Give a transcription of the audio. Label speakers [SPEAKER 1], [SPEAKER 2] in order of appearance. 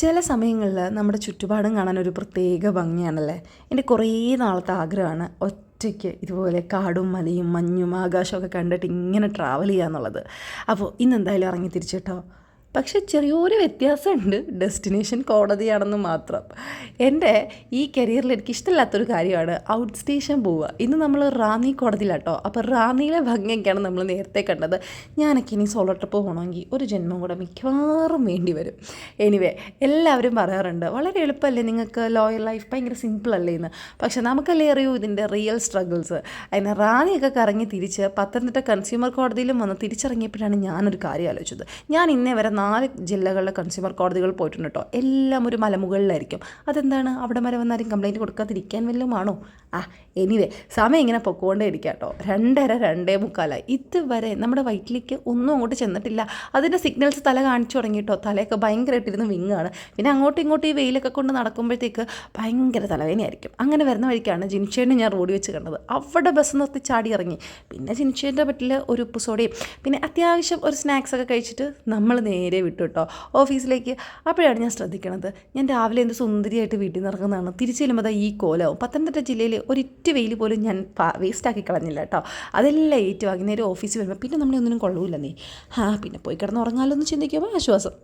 [SPEAKER 1] ചില സമയങ്ങളിൽ നമ്മുടെ ചുറ്റുപാടും കാണാൻ ഒരു പ്രത്യേക ഭംഗിയാണല്ലേ? എന്റെ കുറേ നാളത്തെ ആഗ്രഹമാണ് ഒറ്റയ്ക്ക് ഇതുപോലെ കാടും മലയും മഞ്ഞും ആകാശമൊക്കെ കണ്ടിട്ട് ഇങ്ങനെ ട്രാവൽ ചെയ്യുക എന്നുള്ളത് അപ്പോൾ ഇന്ന് എന്തായാലും ഇറങ്ങി തിരിച്ചു കേട്ടോ. പക്ഷെ ചെറിയൊരു വ്യത്യാസമുണ്ട്. ഡെസ്റ്റിനേഷൻ കോടതിയാണെന്ന് മാത്രം. എന്റെ ഈ കരിയറിൽ എനിക്ക് ഇഷ്ടമില്ലാത്തൊരു കാര്യമാണ് ഔട്ട് സ്റ്റേഷൻ പോവുക. ഇന്ന് നമ്മൾ റാന്നി കോടതിയിലാട്ടോ. അപ്പോൾ റാന്നിയിലെ ഭംഗിയൊക്കെയാണ് നമ്മൾ നേരത്തെ കണ്ടത്. ഞാനൊക്കെ ഇനി സോളോ ട്രിപ്പ് പോകണമെങ്കിൽ ഒരു ജന്മം കൂടെ മിക്കവാറും വേണ്ടി വരും. എനിവേ എല്ലാവരും പറയാറുണ്ട് വളരെ എളുപ്പമല്ലേ നിങ്ങൾക്ക് ലോയർ ലൈഫ് ഭയങ്കര സിമ്പിൾ അല്ലേ എന്ന്? പക്ഷേ നമുക്കല്ലേ അറിയൂ ഇതിന്റെ റിയൽ സ്ട്രഗിൾസ് അതിനെ റാന്നിയൊക്കെ കറങ്ങി തിരിച്ച് പത്തനംതിട്ട കൺസ്യൂമർ കോടതിയിലും വന്ന് തിരിച്ചിറങ്ങിയപ്പോഴാണ് ഞാനൊരു കാര്യം ആലോചിച്ചത്. ഞാൻ ഇന്നേ വരെ നാല് ജില്ലകളിലെ കൺസ്യൂമർ കോടതികൾ പോയിട്ടുണ്ട് കേട്ടോ എല്ലാം ഒരു മലമുകളിലായിരിക്കും. അതെന്താണ്? അവിടെ വരെ വന്നാരും കംപ്ലയിന്റ് കൊടുക്കാതിരിക്കാൻ വല്ലതുമാണോ ആ എനിവേ സമയം ഇങ്ങനെ പൊക്കോണ്ടേ ഇരിക്കുക കേട്ടോ രണ്ടര രണ്ടേ മുക്കാലായി. ഇതുവരെ നമ്മുടെ വയറ്റിലേക്ക് ഒന്നും അങ്ങോട്ട് ചെന്നിട്ടില്ല. അതിന്റെ സിഗ്നൽസ് തല കാണിച്ചു തുടങ്ങി കേട്ടോ തലയൊക്കെ ഭയങ്കരമായിട്ടിരുന്ന് വിങ്ങാണ് പിന്നെ അങ്ങോട്ടും ഇങ്ങോട്ടും ഈ വെയിലൊക്കെ കൊണ്ട് നടക്കുമ്പോഴത്തേക്ക് ഭയങ്കര തലവേദനയായിരിക്കും. അങ്ങനെ വരുന്ന വഴിക്കാണ് ജിൻഷേനെ ഞാൻ റോഡ് വെച്ച് കണ്ടത്. അവിടെ ബസ് നിർത്തി ചാടി ഇറങ്ങി. പിന്നെ ജിൻഷേന്റെ പറ്റിൽ ഒരു ഉപ്പ് പിന്നെ അത്യാവശ്യം ഒരു സ്നാക്സ് ഒക്കെ കഴിച്ചിട്ട് നമ്മൾ നേരെ വിട്ടു കേട്ടോ ഓഫീസിലേക്ക്. അപ്പോഴാണ് ഞാൻ ശ്രദ്ധിക്കണത്. ഞാൻ രാവിലെ എന്ത് സുന്ദരിയായിട്ട് വീട്ടിൽ നിന്ന് ഇറങ്ങുന്നതാണ്. തിരിച്ചു ചെല്ലുമ്പോൾ ഈ കോലാവും. പത്തനംതിട്ട ജില്ലയിൽ ഒരിറ്റ് വെയിൽ പോലും ഞാൻ വേസ്റ്റാക്കി കളഞ്ഞില്ല കേട്ടോ അതെല്ലാം ഏറ്റവും വൈകുന്നേരം ഓഫീസിൽ വരുമ്പോൾ പിന്നെ നമ്മളെ ഒന്നിനും കൊള്ളൂല്ല നീ. ആ പിന്നെ പോയി കിടന്ന് ഉറങ്ങാലോ എന്ന് ചിന്തിക്കുമ്പോൾ ആശ്വാസം.